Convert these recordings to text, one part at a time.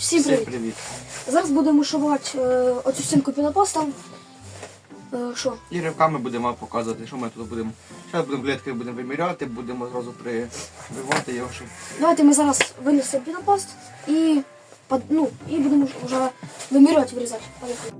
Всім привіт! привіт. Зараз будемо шивати е, оцю стінку пінопастом. Е, що? І ривками будемо показувати, що ми тут будемо. Зараз будемо клітки будемо виміряти, будемо зразу прививати його. Щоб... Давайте ми зараз винесемо пінопаст і, под- ну, і будемо вже вимірювати, вирізати. Поїхали.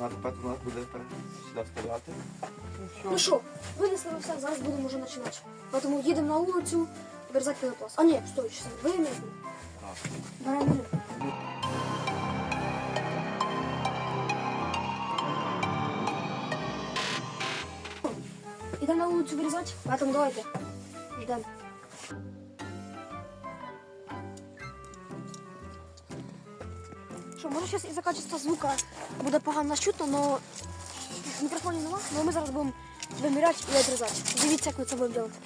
Вона тепер у нас буде сюди вставляти. Ну що, винесли ми все, зараз будемо вже починати. Тому їдемо на вулицю, вирізати пінопласт. А ні, стой, що це? Вимірюємо. Так. Беремо мірю. Ідемо на вулицю вирізати, тому давайте. Ждемо. Що, може зараз із-за качества звука буде погано чутно, але мікрофонів нема, але ми зараз будемо виміряти і відрізати. Дивіться, як ми це будемо робити.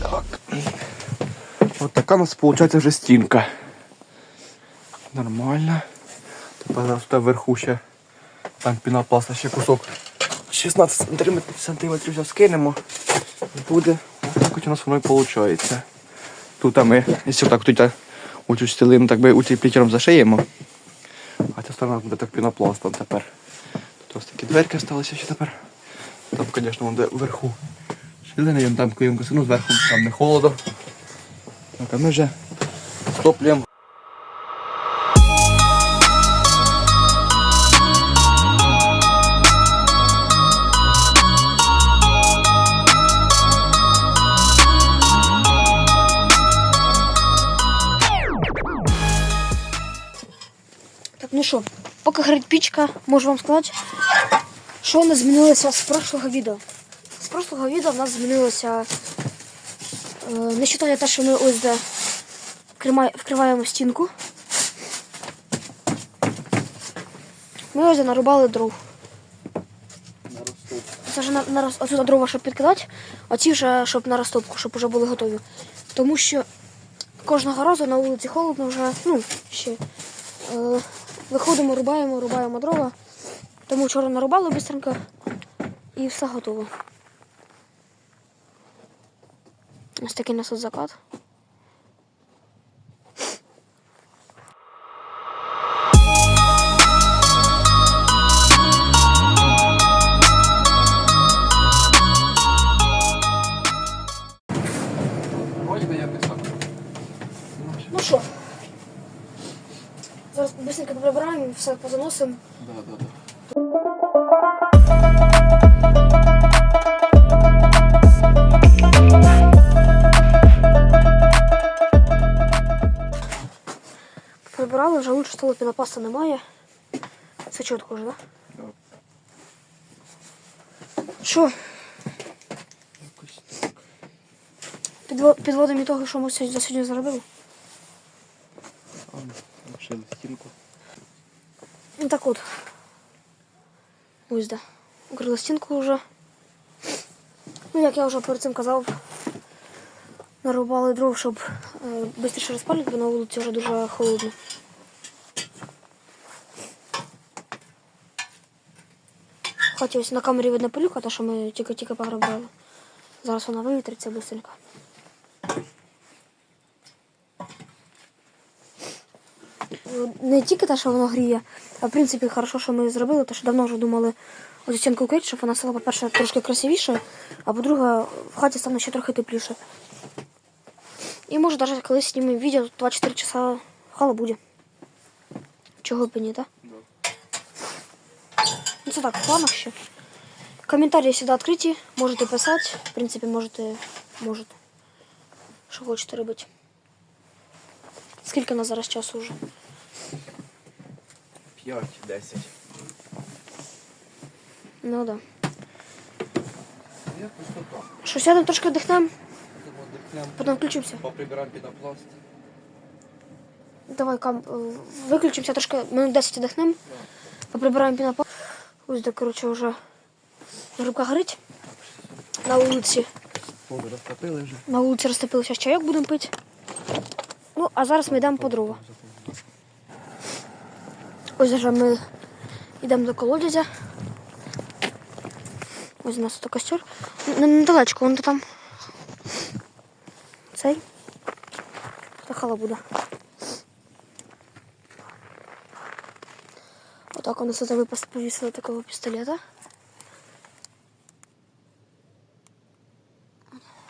Так. От така у нас виходить вже стінка. Нормально. Тепер зараз тут вверху ще там пінопласта ще кусок 16 сантиметрів, зараз скинемо. Буде. Ось так у нас воно і виходить. Тут ми, якщо так тут оцю стілину так би утеплітером зашиємо. А ця сторона буде так пінопластом тепер. Тут ось такі дверки залишилися ще тепер. Там, звісно, вон де вверху. Шилини, там коїмка, ну зверху там не холодно. Так, а ми вже стоплюємо. Так, ну що, поки горить пічка, можу вам сказати, що не змінилося з прошлого відео. З прошлого відео в нас змінилося. Е, не вважає те, що ми ось де вкриваємо стінку. Ми ось де нарубали дров. Це вже на, на, роз- дрова, щоб підкидати, а ці вже щоб на розтопку, щоб вже були готові. Тому що кожного разу на вулиці холодно вже, ну, ще. Е, виходимо, рубаємо, рубаємо дрова. Тому вчора нарубали бистренько і все готово. Ось такий у нас закат. Так. Ну що? Зараз быстренько прибираємо, все позаносимо. Вже лучше стало пінопаста немає. Все чітко вже, так? Да. Що? Підводимо того, що ми за сьогодні заробили. Лишили стінку. Ну так от. Ось да. Укрили стінку вже. Ну, як я вже перед цим казав, нарубали дров, щоб е, швидше розпалювати, бо на вулиці вже дуже холодно. Хаті ось на камері видно пилюка, та що ми тільки-тільки пограбували. Зараз вона вивітриться швидко. не тільки те, що воно гріє, а в принципі хорошо, що ми зробили, тому що давно вже думали оцю стінку укрити, щоб вона стала, по-перше, трошки красивіше, а по-друге, в хаті стане ще трохи тепліше. І може навіть колись знімемо відео 24 часа хала буде. Чого б і ні, так? Да. Ну це так, в планах ще. Коментарі завжди відкриті, можете писати, в принципі, можете, можете. Що хочете робити. Скільки у нас зараз часу вже? 5-10. Ну так. Да. Якось то так. Що сядемо трошки вдихнемо, Будемо дихнемо. потім включимося. Поприбираємо пінопласт. Давай кам... е, виключимося трошки, минут 10 вдихнемо, поприбираємо пінопол. Ось де, коротше, вже рибка горить. На вулиці. Воду розтопили вже. На вулиці розтопилося чайок, будемо пити. Ну, а зараз ми йдемо по дрова. Ось вже ми йдемо до колодязя. Ось у нас тут костер. Недалечко, вон там. Цей. Та хала буде. Отак у нас тут випас повісили такого пістолета.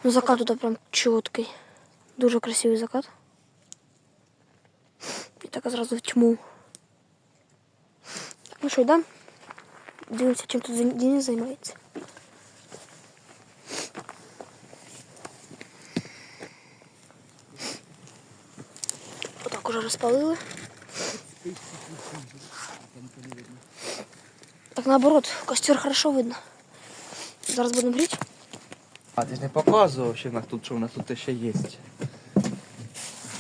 Ну, закат тут прям чіткий. Дуже красивий закат. І так зразу в тьму. Ну що, йдемо? Дивимося, чим тут Зен- Денис займається. Отак уже розпалили. Так наоборот, костер хорошо видно. Зараз будемо гріти. А ти ж не показував, що в нас тут, що в нас тут ще є.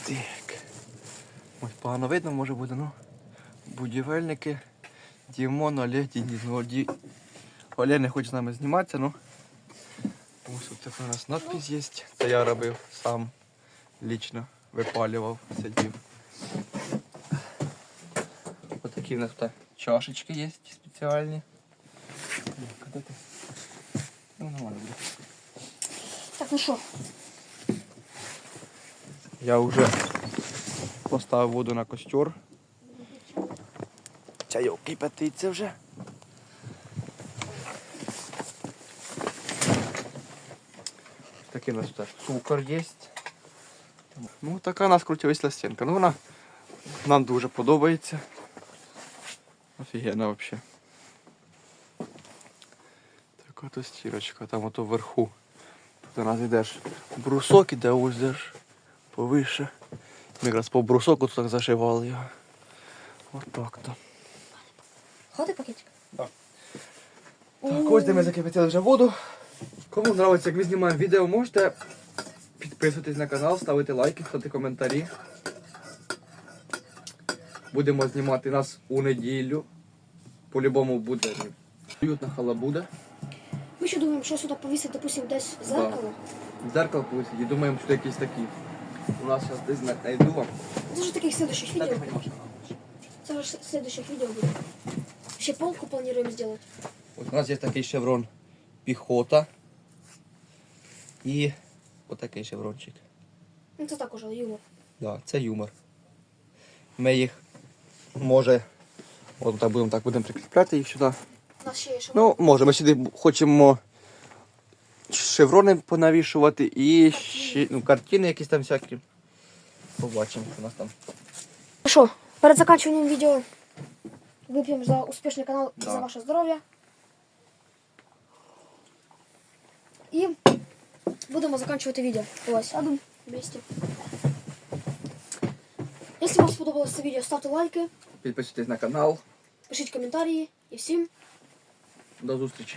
Так. Ось погано видно, може буде, ну. Будівельники. Дімон, Олег, Дініс. Ну, Оді... Олег не хоче з нами зніматися, ну. Ось тут така у нас надпись є. Це я робив сам. Лічно випалював, сидів. Ось такі в нас тут чашечки є спеціальні. Ти? Ну, нормально буде. Так, ну що, Я вже поставив воду на костер. Чайок кипятиться вже. Такий у нас тут цукор є. Ну, така у нас крутилась стінка. Ну, вона нам дуже подобається. Офігенно взагалі. Така то стірочка, там ото вверху. Тут у нас йдеш брусок іде, ось йдеш повише. Ми якраз по брусоку тут так зашивали його. Отак то. ходи пакетик. Так, ось де ми закипятили вже воду. Кому подобається, як ми знімаємо відео, можете підписуватись на канал, ставити лайки, ставити коментарі. Будемо знімати нас у неділю. По-любому буде уютна халабуда. Ми ще думаємо, що сюди повісити, допустим, десь зеркало. Зеркало повисить і думаємо, що якісь такі. У нас зараз десь знайду вам. Це ж таких следующих Та відео. Це ж следующих відео буде. Ще полку плануємо зробити. От у нас є такий шеврон піхота. І отакий шеврончик. Ну це також юмор. Да, це юмор. Ми їх може. От так будемо так будемо прикріпляти їх сюди. У нас ще є що. Ну, може, ми сюди хочемо шеврони понавішувати і ще, ну, картини якісь там всякі. Побачимо, що у нас там. Ну що, перед закінчуванням відео вип'ємо за успішний канал і Да. за ваше здоров'я. І будемо закінчувати відео. Ось, сядемо вместе. Якщо вам сподобалось це відео, ставте лайки, Підписуйтесь на канал. пишіть коментарі і всім До зустрічі.